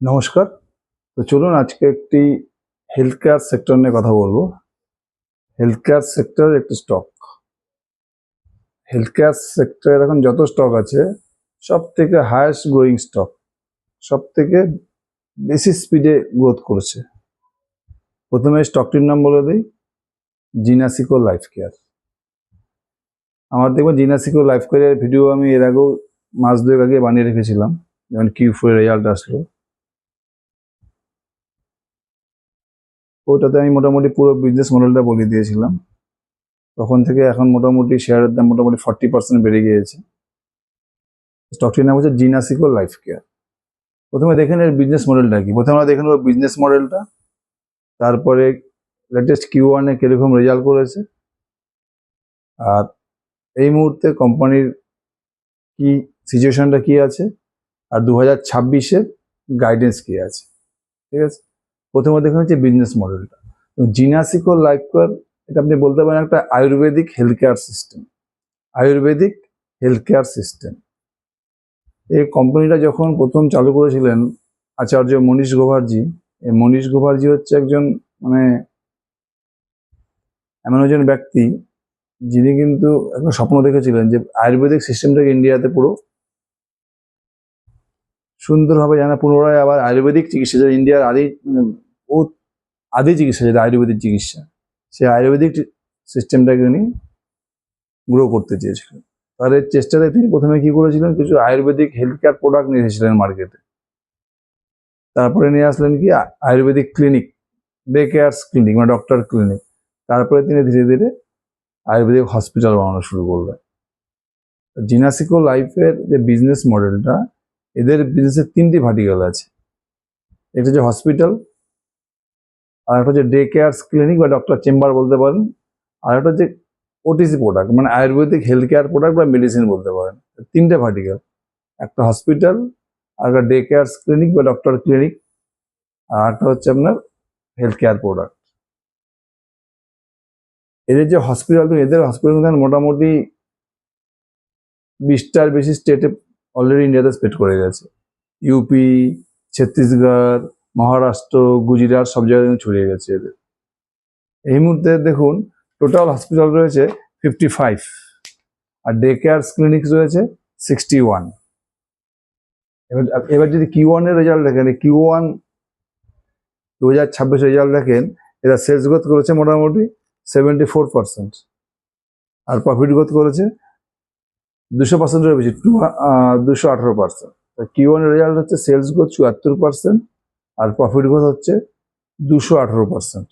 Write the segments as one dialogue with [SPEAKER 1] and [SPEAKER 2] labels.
[SPEAKER 1] নমস্কার। তো চলুন আজকে একটি হেলথ কেয়ার সেক্টর নিয়ে কথা বলব। হেলথ কেয়ার সেক্টর একটি স্টক হেলথ কেয়ার সেক্টরের এখন যত স্টক আছে সব থেকে হায়েস্ট গ্রোয়িং স্টক সব থেকে বেশি স্পিডে গ্রোথ করেছে। প্রথমে স্টকটির নাম বলে দিই জিনাসিকো লাইফ কেয়ার আমার দেখবেন জিনাসিকো লাইফ কেয়ারের ভিডিও আমি এর আগেও মাস দুয়েক আগে বানিয়ে রেখেছিলাম যেমন কিউ ফোর রেজাল্ট আসলো। ওইটাতে আমি মোটামুটি পুরো বিজনেস মডেলটা বলে দিয়েছিলাম। তখন থেকে এখন মোটামুটি শেয়ারের দাম মোটামুটি ফর্টি পার্সেন্ট বেড়ে গিয়েছে। স্টকটির নাম হচ্ছে জিনাসিকো লাইফ কেয়ার প্রথমে দেখেন এর বিজনেস মডেলটা কি? প্রথমে আমরা দেখে নেব বিজনেস মডেলটা তারপরে লেটেস্ট কিউ ওয়ানে কীরকম রেজাল্ট করেছে। আর এই মুহূর্তে কোম্পানির কি সিচুয়েশনটা কি আছে? আর দু হাজার ছাব্বিশের গাইডেন্স কি আছে? ঠিক আছে? প্রথমে দেখুন হচ্ছে বিজনেস মডেলটা জিনাসিকো লাইফ কেয়ার এটা আপনি বলতে পারেন একটা ayurvedic health care system ayurvedic health care system এই কোম্পানিটা যখন প্রথম চালু করেছিলেন আচার্য মনীষ গোভারজি, এই মনীষ গোভারজি হচ্ছে একজন মানে এমন একজন ব্যক্তি যিনি কিন্তু একটা স্বপ্ন দেখেছিলেন যে আয়ুর্বেদিক সিস্টেমটাকে ইন্ডিয়াতে পুরো সুন্দরভাবে যেন পুনরায় আবার আয়ুর্বেদিক চিকিৎসা ইন্ডিয়ার আদি বহুত আদি চিকিৎসা, যেটা আয়ুর্বেদিক চিকিৎসা সেই আয়ুর্বেদিক সিস্টেমটাকে উনি গ্রো করতে চেয়েছিলেন। তার চেষ্টাতে তিনি প্রথমে কি করেছিলেন, কিছু আয়ুর্বেদিক হেলথ কেয়ার প্রোডাক্ট নিয়ে এসেছিলেন মার্কেটে তারপরে নিয়ে আসলেন কি ayurvedic clinic day cares clinic মানে ডক্টর ক্লিনিক তারপরে তিনি ধীরে ধীরে আয়ুর্বেদিক হসপিটাল বানানো শুরু করলেন। জিনাসিকো লাইফের যে বিজনেস মডেলটা এদের বিজনেসের তিনটি ভার্টিক্যাল আছে। একটা হচ্ছে হসপিটাল আর একটা হচ্ছে ডে কেয়ার্স ক্লিনিক বা ডক্টর চেম্বার বলতে পারেন। আর একটা হচ্ছে ওটিসি প্রোডাক্ট মানে আয়ুর্বেদিক হেলথ কেয়ার প্রোডাক্ট বা মেডিসিন বলতে পারেন। তিনটে ভার্টিক্যাল একটা হসপিটাল আর একটা ডে কেয়ার্স ক্লিনিক বা ডক্টর ক্লিনিক আর একটা হচ্ছে আপনার হেলথ কেয়ার প্রোডাক্ট এদের যে হসপিটাল এদের হসপিটাল মোটামুটি বিশটার বেশি স্টেটে অলরেডি ইন্ডিয়াতে স্প্রেড করে গেছে। ইউপি ছত্তিশগড় মহারাষ্ট্র, গুজরাট সব জায়গায় ছড়িয়ে গেছে এদের। এই মুহূর্তে দেখুন টোটাল হসপিটাল রয়েছে ফিফটি ফাইভ আর ডে কেয়ার ক্লিনিক রয়েছে সিক্সটি ওয়ান এবার এবার যদি কিউ ওয়ানের রেজাল্ট দেখেন কিউ ওয়ান দু হাজার ছাব্বিশ রেজাল্ট দেখেন, এরা সেলস গ্রোথ করেছে মোটামুটি সেভেন্টি ফোর পার্সেন্ট আর প্রফিট গ্রোথ করেছে দুশো পার্সেন্টের বেশি, টু দুশো আঠারো পার্সেন্ট কিউ ওয়ান রেজাল্ট হচ্ছে সেলস গ্রোথ চুয়াত্তর পার্সেন্ট আর প্রফিট গ্রোথ হচ্ছে দুশো আঠারো পার্সেন্ট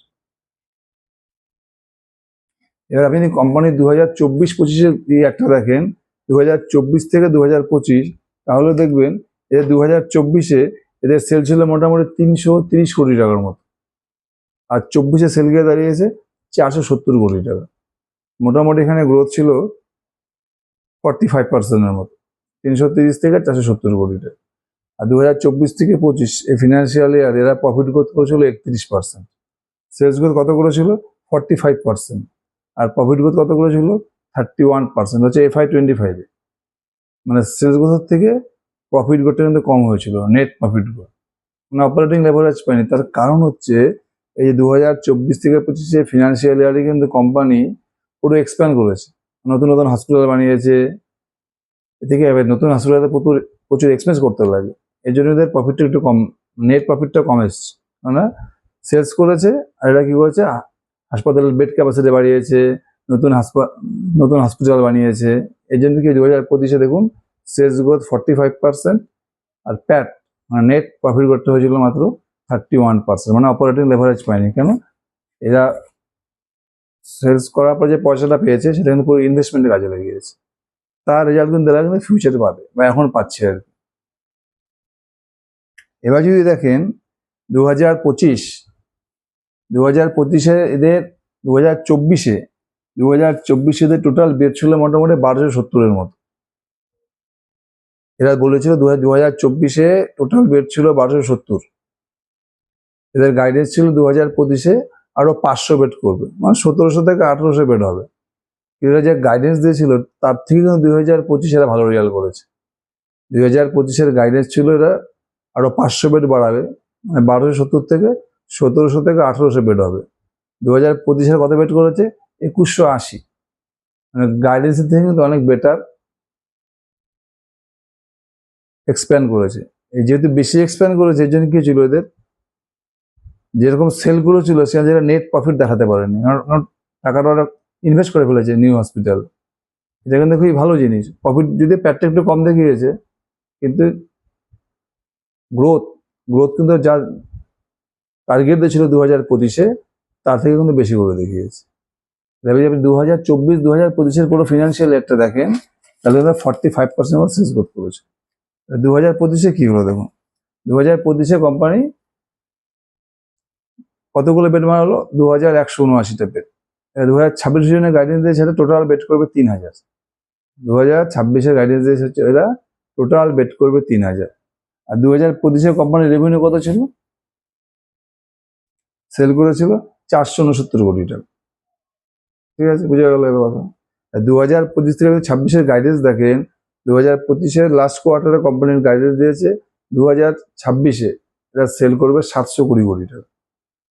[SPEAKER 1] এবার আপনি কোম্পানি দু হাজার চব্বিশ পঁচিশের একটা দেখেন দু হাজার চব্বিশ থেকে দু হাজার পঁচিশ, তাহলে দেখবেন এদের দু হাজার চব্বিশে এদের সেল ছিল মোটামুটি তিনশো তিরিশ কোটি টাকার মতো। আর চব্বিশে সেল গিয়ে দাঁড়িয়েছে চারশো সত্তর কোটি টাকা। মোটামুটি এখানে গ্রোথ ছিল ফর্টি ফাইভ পার্সেন্টের মতো, তিনশো তিরিশ থেকে চারশো সত্তর কোটি টাকা। আর দু হাজার চব্বিশ থেকে পঁচিশ, এই ফিনান্সিয়াল ইয়ার এরা প্রফিট গ্রোথ করেছিল একত্রিশ পার্সেন্ট সেলস গ্রোথ কত করেছিল? ফর্টি ফাইভ পার্সেন্ট আর প্রফিট গ্রোথ কত করেছিল? থার্টি ওয়ান পার্সেন্ট হচ্ছে এফআই টোয়েন্টি ফাইভে মানে সেলস গ্রোথের থেকে প্রফিট গ্রোথটা কিন্তু কম হয়েছিল নেট প্রফিট গ্রোথ মানে অপারেটিং লেভারেজ পায়নি। তার কারণ হচ্ছে, এই যে দু হাজার চব্বিশ থেকে পঁচিশে ফিনান্সিয়াল ইয়ারে কিন্তু কোম্পানি পুরো এক্সপ্যান্ড করেছে। নতুন নতুন হসপিটাল বানিয়েছে। এদিকে নতুন হসপিটালে প্রচুর প্রচুর এক্সপেন্স করতে লাগে। এই জন্য এদের প্রফিটটা একটু কম নেট প্রফিটটা কম এসছে। মানে সেলস করেছে আর এরা কী করেছে? হাসপাতালের বেড ক্যাপাসিটি বাড়িয়েছে, নতুন হাসপা, নতুন হসপিটাল বানিয়েছে। এই জন্য কি দু হাজার পঁচিশে দেখুন sales growth forty five percent আর প্যাট মানে নেট প্রফিট করতে হয়েছিল মাত্র থার্টি ওয়ান পার্সেন্ট মানে অপারেটিং লেভারেজ পায়নি। কেন? এরা সেলস করার পর যে পয়সাটা পেয়েছে, সেটা কিন্তু পুরো ইনভেস্টমেন্টের কাজে লেগেছে তার রেজাল্ট কিন্তু এরা কিন্তু ফিউচারে পাবে বা এখন পাচ্ছে আর কি। এবার যদি দেখেন দু হাজার পঁচিশ দু হাজার পঁচিশে এদের দু হাজার চব্বিশে দু হাজার চব্বিশে এদের টোটাল বেড ছিল মোটামুটি বারোশো সত্তরের মতো। এরা বলেছিল দু দু হাজার চব্বিশে টোটাল বেড ছিল বারোশো সত্তর। এদের গাইডেন্স ছিল দু হাজার পঁচিশে আরও পাঁচশো বেড করবে। মানে সতেরোশো থেকে আঠারোশো বেড হবে। এরা যে গাইডেন্স দিয়েছিল, তার থেকে কিন্তু দুই হাজার পঁচিশে এরা ভালো রেজাল্ট করেছে। দুই হাজার পঁচিশের গাইডেন্স ছিল এরা আরও পাঁচশো বেড বাড়াবে মানে বারোশো সত্তর থেকে সতেরোশো থেকে আঠেরোশো বেড হবে। দু হাজার পঁচিশের কত বেড করেছে? একুশশো আশি। মানে গাইডেন্সের থেকে কিন্তু অনেক বেটার এক্সপ্যান্ড করেছে। এই যেহেতু বেশি এক্সপ্যান্ড করেছে, এর জন্য কি ছিল এদের? যেরকম সেলগুলো ছিল, সেখানে যেটা নেট প্রফিট দেখাতে পারেনি। টাকাটা ওরা ইনভেস্ট করে ফেলেছে নিউ হসপিটাল এটা কিন্তু খুবই ভালো জিনিস। প্রফিট যদি প্যাটটা একটু কম দেখিয়েছে, কিন্তু গ্রোথ গ্রোথ কিন্তু যার টার্গেট ছিল দু হাজার পঁচিশে, তার থেকে কিন্তু বেশি করে দেখিয়েছে। যদি আপনি দু হাজার চব্বিশ দু হাজার পঁচিশের পুরো ফিনান্সিয়াল ইয়ারটা দেখেন, তাহলে ফর্টি ফাইভ পার্সেন্ট মতো শেষ গ্রোথ করেছে। দু হাজার পঁচিশে কী হলো দেখুন? দু হাজার পঁচিশে কোম্পানি কতগুলো বেড মারা হলো দু হাজার একশো উনআশিটা বেড দু হাজার ছাব্বিশ জনের গাইডেন্স দিয়েছে সেটা টোটাল বেড করবে তিন হাজার। দু হাজার ছাব্বিশের গাইডেন্স দিয়েছে এরা টোটাল বেড করবে তিন হাজার। আর দু হাজার পঁচিশে কোম্পানির রেভিনিউ কত ছিল? সেল করেছিল চারশো উনসত্তর কোটি টাকা। ঠিক আছে? বুঝে গেল এবার কথা। দু হাজার পঁচিশ থেকে ছাব্বিশের গাইডেন্স দেখেন দু হাজার পঁচিশের লাস্ট কোয়ার্টারে কোম্পানির গাইডেন্স দিয়েছে দু হাজার ছাব্বিশে। এটা সেল করবে সাতশো কুড়ি কোটি টাকা।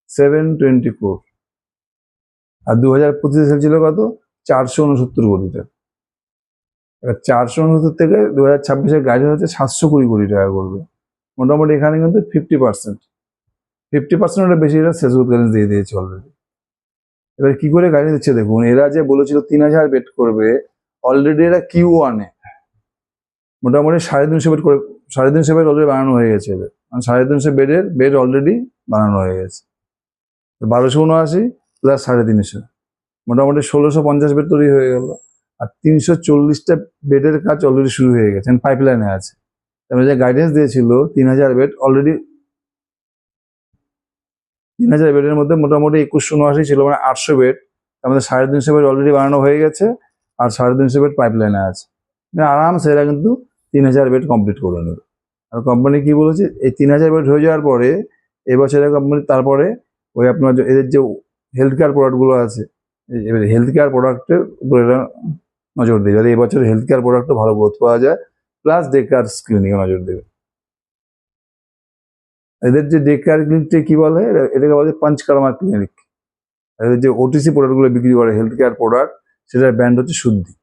[SPEAKER 1] সেভেন টোয়েন্টি ফোর আর দু হাজার পঁচিশে সেল ছিল কত? চারশো উনসত্তর কোটি টাকা। এবার চারশো উনসত্তর থেকে দু হাজার ছাব্বিশের গাইডেন্স হচ্ছে সাতশো কুড়ি কোটি টাকা করবে। মোটামুটি এখানে কিন্তু ফিফটি পার্সেন্ট ফিফটি পার্সেন্টের বেশি এরা শেষ গাইডেন্স দিয়ে দিয়েছে অলরেডি এবার কি করে গাড়ি দিচ্ছে দেখুন, এরা যে বলেছিল তিন হাজার বেড করবে অলরেডি এরা কিউ ওয়ানে মোটামুটি সাড়ে তিনশো বেড করে, সাড়ে তিনশো বেড অলরেডি বানানো হয়ে গেছে এদের। মানে সাড়ে তিনশো বেডের বেড অলরেডি বানানো হয়ে গেছে। বারোশো উনআশি প্লাস সাড়ে তিনশো। মোটামুটি ষোলোশো পঞ্চাশ বেড তৈরি হয়ে গেল। আর তিনশো চল্লিশটা বেডের কাজ অলরেডি শুরু হয়ে গেছে পাইপ লাইনে আছে। তারপরে যে গাইডেন্স দিয়েছিল তিন হাজার বেড অলরেডি তিন হাজার বেডের মধ্যে মোটামুটি একুশশো উনআশি ছিল মানে আটশো বেড। আমাদের সাড়ে তিনশো বেড অলরেডি বানানো হয়ে গেছে, আর সাড়ে তিনশো বেড পাইপ লাইনে আছে। মানে আরামসে এরা কিন্তু তিন হাজার বেড কমপ্লিট করে নেবে আর কোম্পানি কি বলেছে? এই তিন হাজার বেড হয়ে যাওয়ার পরে, এবছরে কোম্পানি তারপরে ওই আপনার এদের যে হেলথ কেয়ার প্রোডাক্টগুলো আছে, এবার হেলথ কেয়ার প্রোডাক্টের উপরে নজর দেবে। যাতে এবছর হেলথ কেয়ার প্রোডাক্টও ভালো গ্রোথ পাওয়া যায় প্লাস ডে কেয়ার ক্লিনিকে নজর দেবে। এদের যে ডে কেয়ার ক্লিনিকটা কি বলে? এটা- এটাকে বলে পঞ্চকর্মা ক্লিনিক এদের যে ওটিসি প্রোডাক্টগুলো বিক্রি করে হেলথ কেয়ার প্রোডাক্ট সেটার ব্র্যান্ড হচ্ছে শুদ্ধি।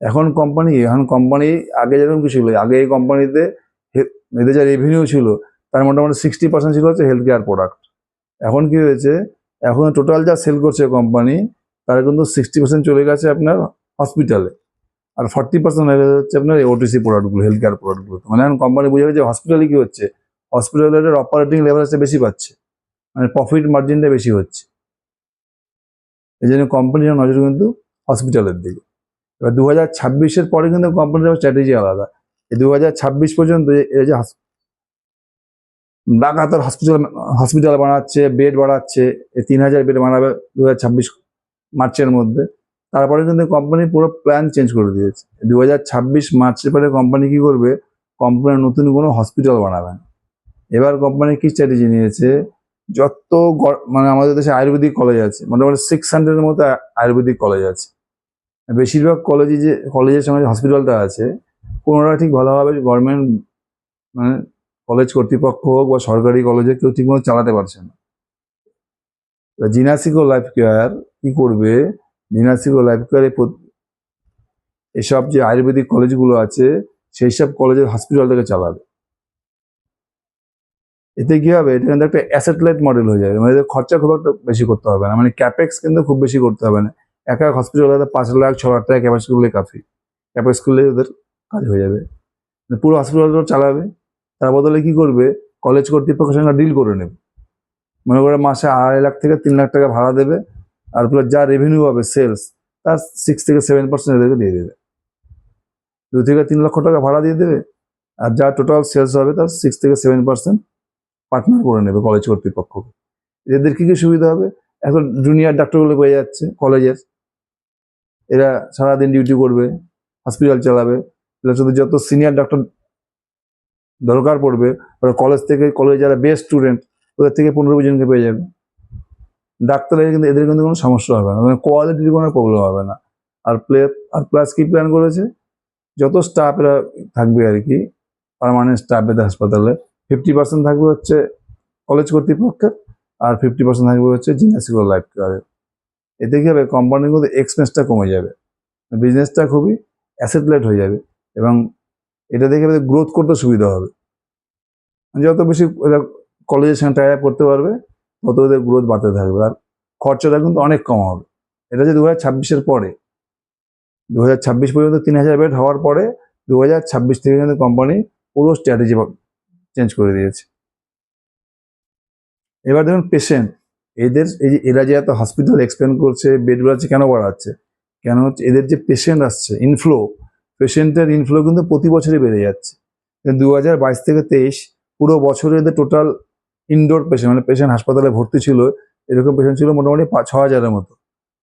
[SPEAKER 1] এখন কোম্পানি এখন কোম্পানি আগে যেরকম কিছু ছিল, আগে এই কোম্পানিতে এদের যা রেভিনিউ ছিল, তার মোটামুটি সিক্সটি পার্সেন্ট ছিল হচ্ছে হেলথ কেয়ার প্রোডাক্ট এখন কি হয়েছে? এখন টোটাল যা সেল করছে কোম্পানি তার কিন্তু সিক্সটি পার্সেন্ট চলে গেছে আপনার হসপিটালে আর ফর্টি পার্সেন্ট যাচ্ছে আপনার ওটিসি প্রোডাক্টগুলো হেলথ কেয়ার প্রোডাক্টগুলো মানে এখন কোম্পানি বুঝে গেছে হসপিটালে কি হচ্ছে? হসপিটালের অপারেটিং লেভারেজটা বেশি পাচ্ছে। মানে প্রফিট মার্জিনটা বেশি হচ্ছে। এই জন্য কোম্পানির নজর কিন্তু হসপিটালের দিকে। এবার দু হাজার ছাব্বিশের পরে কিন্তু কোম্পানির স্ট্র্যাটেজি আলাদা। এই দু হাজার ছাব্বিশ পর্যন্ত এই যে লাগাতার হসপিটাল হসপিটাল বানাচ্ছে বেড বাড়াচ্ছে তিন হাজার বেড বানাবে দু হাজার ছাব্বিশ মার্চের মধ্যে। তারপরে কিন্তু কোম্পানি পুরো প্ল্যান চেঞ্জ করে দিয়েছে। দু হাজার ছাব্বিশ মার্চের পরে কোম্পানি কি করবে? কোম্পানি নতুন কোনো হসপিটাল বানাবেন এবার কোম্পানি কি স্ট্র্যাটেজি নিয়েছে? যত মানে আমাদের দেশে আয়ুর্বেদিক কলেজ আছে, মোটামুটি সিক্স হান্ড্রেডের মতো আয়ুর্বেদিক কলেজ আছে। বেশিরভাগ কলেজে যে কলেজের সঙ্গে হসপিটালটা আছে কোনোটা ঠিক ভালোভাবে গভর্নমেন্ট মানে কলেজ কর্তৃপক্ষ হোক বা সরকারি কলেজে কেউ ঠিকমতো চালাতে পারছে না। জিনাসিকো লাইফ কেয়ার কি করবে? জিনাসিকো লাইফ কেয়ার এসব যে আয়ুর্বেদিক কলেজগুলো আছে, সেই সব কলেজের হসপিটালটাকে চালাবে। এতে কি হবে? এটা কিন্তু একটা অ্যাসেট লাইট মডেল হয়ে যাবে। মানে খরচা খুব একটা বেশি করতে হবে না। মানে ক্যাপেক্স কিন্তু খুব বেশি করতে হবে না। এক এক হসপিটালে পাঁচ লাখ, ছ লাখ টাকা ক্যাপাসিটি করলে কাফি। ক্যাপেক্স করলে ওদের কাজ হয়ে যাবে। মানে পুরো হসপিটালটা চালাবে। তার বদলে কি করবে? কলেজ কর্তৃপক্ষের সঙ্গে ডিল করে নেবে। মনে করে মাসে আড়াই লাখ থেকে তিন লাখ টাকা ভাড়া দেবে। আর প্লাস যা রেভিনিউ হবে সেলস তার সিক্স থেকে সেভেন পার্সেন্ট এদেরকে দিয়ে দেবে। দু থেকে তিন লক্ষ টাকা ভাড়া দিয়ে দেবে, আর যা টোটাল সেলস হবে তার সিক্স থেকে সেভেন পার্সেন্ট পার্টনার করে নেবে কলেজ কর্তৃপক্ষকে। এদের কী কী সুবিধা হবে? এখন জুনিয়র ডাক্তারগুলো পেয়ে যাচ্ছে কলেজের এরা সারাদিন ডিউটি করবে হসপিটাল চালাবে প্লাস যত সিনিয়র ডাক্তার দরকার পড়বে, ওরা কলেজ থেকে কলেজে যারা বেস্ট স্টুডেন্ট ওদের থেকে পনেরো জনকে পেয়ে যাবে। ডাক্তারের কিন্তু এদের কিন্তু কোনো সমস্যা হবে না। মানে কোয়ালিটির কোনো প্রবলেম হবে না। আর প্লে আর প্লাস কি প্ল্যান করেছে? যত স্টাফ এরা থাকবে আর কি পার্মানেন্ট স্টাফ এদের হাসপাতালে ফিফটি পার্সেন্ট থাকবে হচ্ছে কলেজ কর্তৃপক্ষের, আর ফিফটি পার্সেন্ট থাকবে হচ্ছে জিনাসিকো লাইফ কেয়ারের এতে কি হবে? কোম্পানির মধ্যে এক্সপেন্সটা কমে যাবে। বিজনেসটা খুবই অ্যাসেটলেট হয়ে যাবে এবং এটা দেখে গ্রোথ করতে সুবিধা হবে। যত বেশি কলেজের সঙ্গে টাই করতে পারবে তত ওদের গ্রোথ বাড়তে থাকবে। আর খরচাটা কিন্তু অনেক কম হবে। এটা হচ্ছে দু হাজার ছাব্বিশের পরে দু হাজার ছাব্বিশ পর্যন্ত তিন হাজার বেড হওয়ার পরে দু হাজার ছাব্বিশ থেকে কিন্তু কোম্পানি পুরো স্ট্র্যাটেজি চেঞ্জ করে দিয়েছে। এবার দেখুন পেশেন্ট এদের এই যে এরা যে এত হসপিটাল এক্সপ্যান্ড করছে বেড বাড়াচ্ছে কেন বাড়াচ্ছে? কেন হচ্ছে? এদের যে পেশেন্ট আসছে ইনফ্লো পেশেন্টের ইনফ্লো কিন্তু প্রতি বছরই বেড়ে যাচ্ছে। দু হাজার বাইশ থেকে তেইশ, পুরো বছরে এদের টোটাল ইনডোর পেশেন্ট মানে পেশেন্ট হাসপাতালে ভর্তি ছিল, এরকম পেশেন্ট ছিল মোটামুটি পাঁচ, ছ হাজারের মতো,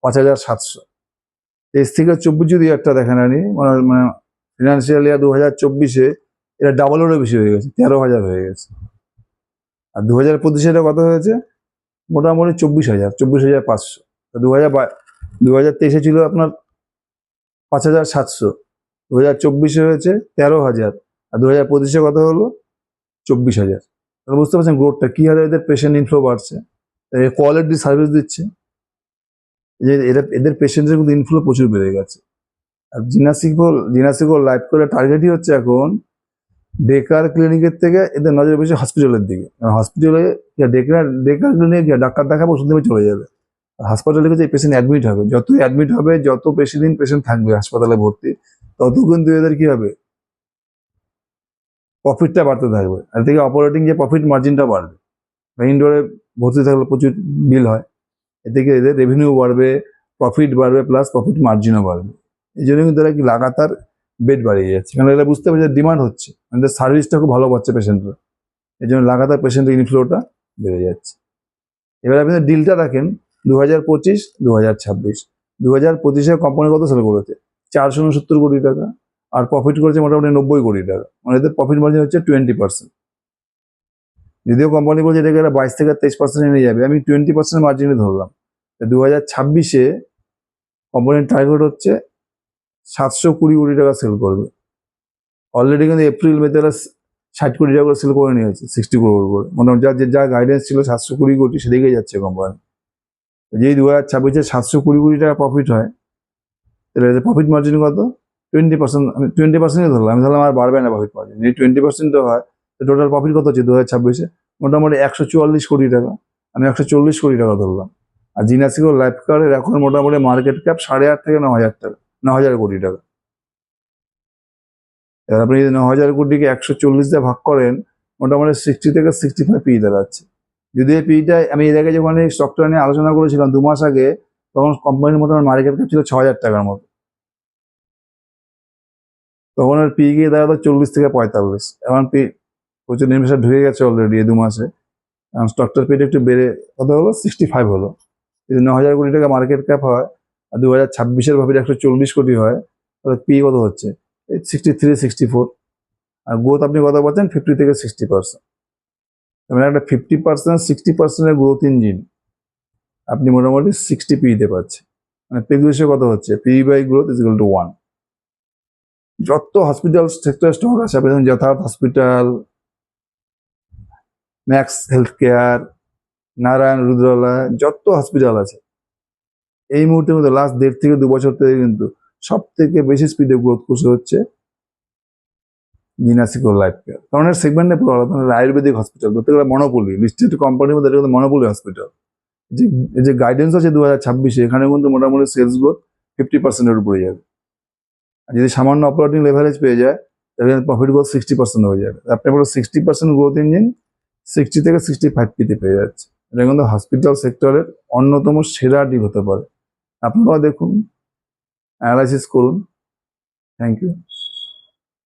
[SPEAKER 1] পাঁচ হাজার সাতশো। তেইশ থেকে চব্বিশ যদি একটা দেখেন আনি মানে মানে ফিনান্সিয়াল ইয়ার দু হাজার চব্বিশে এটা ডাবলেরও বেশি হয়ে গেছে, তেরো হাজার হয়ে গেছে। আর দু হাজার পঁচিশে এটা কত হয়েছে? মোটামুটি চব্বিশ হাজার চব্বিশ হাজার পাঁচশো। দু হাজার দু হাজার তেইশে ছিল আপনার পাঁচ হাজার সাতশো দু হাজার চব্বিশে হয়েছে তেরো হাজার, আর দু হাজার পঁচিশে কত হলো? চব্বিশ হাজার। বুঝতে পারছেন গ্রোথটা কী হারে এদের পেশেন্ট ইনফ্লো বাড়ছে। কোয়ালিটি সার্ভিস দিচ্ছে। যে এরা এদের পেশেন্টের কিন্তু ইনফ্লো প্রচুর বেড়ে গেছে। আর জিনাসিকোল জিনাসিকোল লাইফ করে টার্গেটই হচ্ছে এখন ডেকার ক্লিনিকের থেকে এদের নজর বেশি হসপিটালের দিকে। হসপিটালে ডেকার ডেকার ক্লিনিক ডাক্তার দেখাবো ওষুধ দেবে চলে যাবে। আর হাসপাতালে কিন্তু এই পেশেন্ট অ্যাডমিট হবে যত অ্যাডমিট হবে, যত বেশি দিন পেশেন্ট থাকবে হাসপাতালে ভর্তি, তত কিন্তু এদের কি হবে? প্রফিটটা বাড়তে থাকবে। আর থেকে অপারেটিং যে প্রফিট মার্জিনটা বাড়বে ইনডোরে ভর্তি থাকলে প্রচুর বিল হয়। এ থেকে এদের রেভিনিউ বাড়বে প্রফিট বাড়বে প্লাস প্রফিট মার্জিনও বাড়বে। এই জন্য কিন্তু এরা কি লাগাতার বেড বাড়িয়ে যাচ্ছে। কারণ এরা বুঝতে পারছে ডিমান্ড হচ্ছে। আমাদের সার্ভিসটা খুব ভালো পাচ্ছে পেশেন্টরা এই জন্য লাগাতার পেশেন্টের ইনফ্লোটা বেড়ে যাচ্ছে। এবার আপনি ডিলটা রাখেন দু হাজার পঁচিশ দু হাজার ছাব্বিশ দু হাজার পঁচিশে কোম্পানি কত সেল করেছে? চারশো উনসত্তর কোটি টাকা। আর প্রফিট করেছে মোটামুটি নব্বই কোটি টাকা। মানে এদের প্রফিট মার্জিন হচ্ছে টোয়েন্টি পার্সেন্ট যদিও কোম্পানি বলছে এটাকে এরা বাইশ থেকে তেইশ পার্সেন্ট নিয়ে যাবে, আমি টোয়েন্টি পার্সেন্ট মার্জিনে ধরলাম। দু হাজার ছাব্বিশে কোম্পানির টার্গেট হচ্ছে সাতশো কুড়ি কোটি টাকা সেল করবে। অলরেডি কিন্তু এপ্রিল মেতে এরা ষাট কোটি টাকা করে সেল করে নিয়েছে সিক্সটি ক্রোড় করে মোটামুটি যা যা গাইডেন্স ছিল সাতশো কুড়ি কোটি, সেদিকেই যাচ্ছে কোম্পানি যেই দু হাজার ছাব্বিশে সাতশো কুড়ি কোটি টাকা প্রফিট হয়, তাহলে প্রফিট মার্জিন কত? টোয়েন্টি পার্সেন্ট আমি টোয়েন্টি পার্সেন্টই ধরলাম, আমি ধরলাম আর বাড়বে না প্রফিট মার্জিন যদি টোয়েন্টি পার্সেন্টও হয়, তো টোটাল প্রফিট কত হচ্ছে? দু হাজার ছাব্বিশে। মোটামুটি একশো চুয়াল্লিশ কোটি টাকা। আমি একশো চল্লিশ কোটি টাকা ধরলাম। আর জিনাসিকো লাইফ কার্ডের এখন মোটামুটি মার্কেট ক্যাপ সাড়ে আট থেকে ন হাজার টাকা ন হাজার কোটি টাকা। এবার আপনি যদি ন হাজার কোটিকে একশো চল্লিশ দিয়ে ভাগ করেন, মোটামুটি সিক্সটি থেকে সিক্সটি ফাইভ পি দাঁড়াচ্ছে। যদি এই পিটা আমি এর আগে যখন এই স্টকটা নিয়ে আলোচনা করেছিলাম দু মাস আগে, তখন কোম্পানির মোটামুটি মার্কেট ক্যাপ ছিল ছ হাজার টাকার মতো। তখন এর পি গিয়ে দাঁড়াতো চল্লিশ থেকে পঁয়তাল্লিশ। এখন পি প্রচুর ইনভেস্টার ঢুকে গেছে অলরেডি এই দু মাসে। এখন স্টকটার পিটা একটু বেড়ে কত হলো? সিক্সটি ফাইভ হলো। যদি ন হাজার কোটি টাকা মার্কেট ক্যাপ হয় আর দু হাজার ছাব্বিশের ভাবে একশো চল্লিশ কোটি হয়। তাহলে পি কত হচ্ছে? সিক্সটি থ্রি সিক্সটি ফোর আর গ্রোথ আপনি কত পাচ্ছেন? ফিফটি থেকে সিক্সটি পার্সেন্ট মানে একটা ফিফটি পার্সেন্ট সিক্সটি পার্সেন্টের গ্রোথ ইঞ্জিন আপনি মোটামুটি সিক্সটি পি পিতে পাচ্ছেন। মানে পি কত হচ্ছে? P by growth is equal to one যত হসপিটাল সেক্টর স্টক আছে, আপনি যথার্থ hospital Max health care Narayana রুদ্রালয়, যত হসপিটাল আছে। এই মুহূর্তের মধ্যে লাস্ট দেড় থেকে দু বছর থেকে কিন্তু সব থেকে বেশি স্পিডে গ্রোথ করছে হচ্ছে জিনাসিকো লাইফ কেয়ার কারণ এর সেগমেন্টে মানে আয়ুর্বেদিক হসপিটাল ধরতে গেলে মনোপলি লিস্টেড কোম্পানির মধ্যে এটা কিন্তু মনোপলি হসপিটাল যে যে গাইডেন্স আছে দু হাজার ছাব্বিশে এখানে কিন্তু মোটামুটি সেলস গ্রোথ ফিফটি পার্সেন্টের উপরে যাবে। যদি সামান্য অপারেটিং লেভারেজ পেয়ে যায়, তাহলে প্রফিট গ্রোথ সিক্সটি পার্সেন্ট হয়ে যাবে। আপনি পুরো sixty percent growth engine sixty থেকে সিক্সটি ফাইভ পিতে পেয়ে যাচ্ছে। এটা কিন্তু হসপিটাল সেক্টরের অন্যতম সেরা ডিল হতে পারে। আপনারাও দেখুন অ্যানালাইসিস করুন। Thank you